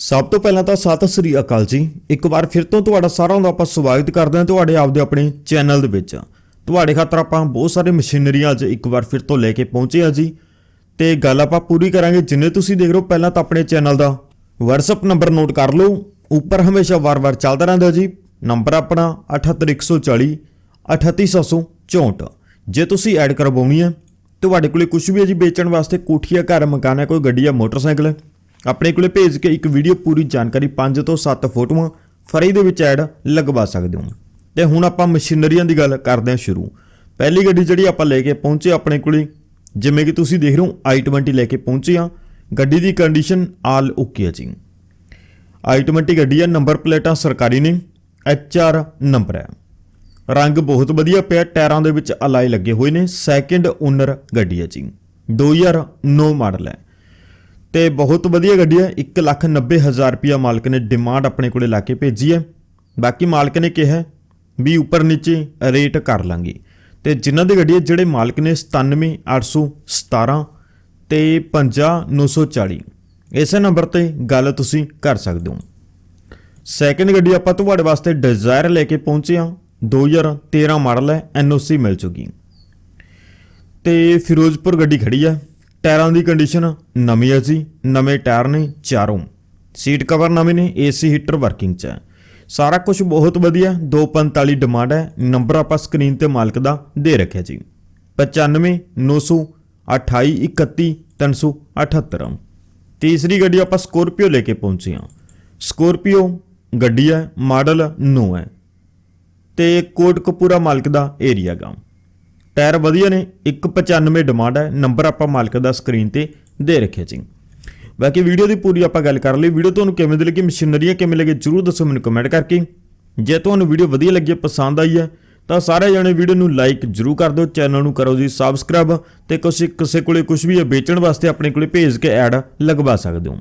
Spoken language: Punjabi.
ਸਭ ਤੋਂ ਪਹਿਲਾਂ ਤਾਂ ਸਤਿ ਸ੍ਰੀ ਅਕਾਲ ਜੀ। ਇੱਕ ਵਾਰ ਫਿਰ ਤੋਂ ਤੁਹਾਡਾ ਸਾਰਿਆਂ ਦਾ ਆਪਾਂ ਸਵਾਗਤ ਕਰਦੇ ਹਾਂ ਤੁਹਾਡੇ ਆਪਦੇ ਆਪਣੇ ਚੈਨਲ ਦੇ ਵਿੱਚ। ਤੁਹਾਡੇ ਖਾਤਰ ਆਪਾਂ ਬਹੁਤ ਸਾਰੇ ਮਸ਼ੀਨਰੀਆਂ ਅੱਜ ਇੱਕ ਵਾਰ ਫਿਰ ਤੋਂ ਲੈ ਕੇ ਪਹੁੰਚੇ ਹਾਂ ਜੀ। ਤੇ ਗੱਲ ਆਪਾਂ ਪੂਰੀ ਕਰਾਂਗੇ। ਜਿੰਨੇ ਤੁਸੀਂ ਦੇਖ ਰਹੇ ਹੋ, ਪਹਿਲਾਂ ਤਾਂ ਆਪਣੇ ਚੈਨਲ ਦਾ WhatsApp ਨੰਬਰ ਨੋਟ ਕਰ ਲਓ। ਉੱਪਰ ਹਮੇਸ਼ਾ ਵਾਰ-ਵਾਰ ਚੱਲਦਾ ਰਹਿੰਦਾ ਜੀ। ਨੰਬਰ ਆਪਣਾ 78140 38764 ਜੇ ਤੁਸੀਂ ਐਡ ਕਰਵਾਉਣੀ ਹੈ, ਤੁਹਾਡੇ ਕੋਲੇ ਕੁਝ ਵੀ ਹੈ ਜੀ ਵੇਚਣ ਵਾਸਤੇ, ਕੋਠੀਆ, ਘਰ, ਮਕਾਨ ਹੈ, ਕੋਈ ਗੱਡੀ ਜਾਂ ਮੋਟਰਸਾਈਕਲ ਹੈ ਆਪਣੇ ਕੋਲੇ ਭੇਜ ਕੇ ਇੱਕ ਵੀਡੀਓ ਪੂਰੀ ਜਾਣਕਾਰੀ 5 ਤੋਂ 7 ਫੋਟੋਆਂ ਫਰੀ ਦੇ ਵਿੱਚ ਐਡ ਲਗਵਾ ਸਕਦੇ ਹੋ। ਤੇ ਹੁਣ ਆਪਾਂ ਮਸ਼ੀਨਰੀਆਂ ਦੀ ਗੱਲ ਕਰਦੇ ਹਾਂ ਸ਼ੁਰੂ। ਪਹਿਲੀ ਗੱਡੀ ਜਿਹੜੀ ਆਪਾਂ ਲੈ ਕੇ ਪਹੁੰਚੇ ਆਪਣੇ ਕੋਲੇ, ਜਿਵੇਂ ਕਿ ਤੁਸੀਂ ਦੇਖ ਰਹੇ ਹੋ i20 ਲੈ ਕੇ ਪਹੁੰਚੇ ਆ ਗੱਡੀ ਦੀ ਕੰਡੀਸ਼ਨ ਆਲ ਓਕੇ ਹੈ ਜੀ। i20 ਗੱਡੀ ਆ ਨੰਬਰ ਪਲੇਟਾਂ ਸਰਕਾਰੀ ਨੇ HR ਨੰਬਰ ਹੈ। ਰੰਗ ਬਹੁਤ ਵਧੀਆ ਪਿਆ, ਟਾਇਰਾਂ ਦੇ ਵਿੱਚ ਅਲਾਈ ਲੱਗੇ ਹੋਏ ਨੇ ਸੈਕਿੰਡ ਓਨਰ ਗੱਡੀ ਹੈ ਜੀ। 2009 ਮਾਡਲ ਹੈ। ਤੇ ਬਹੁਤ ਵਧੀਆ ਗੱਡੀ ਹੈ। 190000 ਰੁਪਿਆ ਮਾਲਕ ਨੇ ਡਿਮਾਂਡ ਆਪਣੇ ਕੋਲੇ ਲਾ ਕੇ ਭੇਜੀ ਹੈ। ਬਾਕੀ ਮਾਲਕ ਨੇ ਕਿਹਾ ਵੀ ਉੱਪਰ ਨੀਚੇ ਰੇਟ ਕਰ ਲਾਂਗੇ। ਤੇ ਜਿਨ੍ਹਾਂ ਦੀ ਗੱਡੀ ਹੈ, ਜਿਹੜੇ ਮਾਲਕ ਨੇ 97817 ਤੇ 50940 ਇਸੇ ਨੰਬਰ ਤੇ ਗੱਲ ਤੁਸੀਂ ਕਰ ਸਕਦੇ ਹੋ। ਸੈਕਿੰਡ ਗੱਡੀ ਆਪਾਂ ਤੁਹਾਡੇ ਵਾਸਤੇ ਡਿਜ਼ਾਇਰ ਲੈ ਕੇ ਪਹੁੰਚੇ ਹਾਂ। 2013 ਮਾਡਲ ਹੈ ਐਨਓਸੀ ਮਿਲ ਚੁੱਕੀ ਤੇ ਫਿਰੋਜ਼ਪੁਰ ਗੱਡੀ ਖੜੀ ਹੈ। ਟਾਇਰਾਂ ਦੀ ਕੰਡੀਸ਼ਨ ਨਵੀਂ ਹੈ ਜੀ, ਨਵੇਂ ਟਾਇਰ ਨੇ ਚਾਰੋਂ। ਸੀਟ ਕਵਰ ਨਵੇਂ ਨੇ ਏਸੀ ਹੀਟਰ ਵਰਕਿੰਗ 'ਚ ਹੈ। ਸਾਰਾ ਕੁਝ ਬਹੁਤ ਵਧੀਆ 245 ਡਿਮਾਂਡ ਹੈ ਨੰਬਰ ਆਪਾਂ ਸਕਰੀਨ ਤੇ ਮਾਲਕ ਦਾ ਦੇ ਰੱਖਿਆ ਜੀ। 95 928 31 378 ਤੀਸਰੀ ਗੱਡੀ ਆਪਾਂ ਸਕੋਰਪੀਓ ਲੈ ਕੇ ਪਹੁੰਚੇ ਹਾਂ। ਸਕੋਰਪੀਓ ਗੱਡੀ ਹੈ, ਮਾਡਲ 9 ਹੈ। ਤੇ ਕੋਟਕਪੂਰਾ ਮਾਲਕ ਦਾ ਏਰੀਆ ਗਾ। ਟਾਇਰ ਵਧੀਆ ਨੇ 195 ਡਿਮਾਂਡ ਹੈ ਨੰਬਰ ਆਪਾਂ ਮਾਲਕ ਦਾ ਸਕਰੀਨ ਤੇ ਦੇ ਰੱਖਿਆ ਜੀ। ਬਾਕੀ ਵੀਡੀਓ ਦੀ ਪੂਰੀ ਆਪਾਂ ਗੱਲ ਕਰ ਲਈ। ਵੀਡੀਓ ਤੁਹਾਨੂੰ ਕਿਵੇਂ ਦੀ ਲੱਗੀ, ਮਸ਼ੀਨਰੀਆਂ ਕਿਵੇਂ ਲੱਗੇ, ਜਰੂਰ ਦੱਸੋ ਮੈਨੂੰ ਕਮੈਂਟ ਕਰਕੇ। ਜੇ ਤੁਹਾਨੂੰ ਵੀਡੀਓ ਵਧੀਆ ਲੱਗੀ, ਪਸੰਦ ਆਈ ਹੈ, ਤਾਂ ਸਾਰੇ ਜਣੇ ਵੀਡੀਓ ਨੂੰ ਲਾਈਕ ਜਰੂਰ ਕਰ ਦਿਓ ਚੈਨਲ ਨੂੰ ਕਰੋ ਜੀ ਸਬਸਕ੍ਰਾਈਬ ਤੇ ਕਿਸੇ ਕਿਸੇ ਕੋਲੇ ਕੁਝ ਵੀ ਹੈ, ਵੇਚਣ ਵਾਸਤੇ ਆਪਣੇ ਕੋਲੇ ਭੇਜ ਕੇ ਐਡ ਲਗਵਾ ਸਕਦੇ ਹੋ।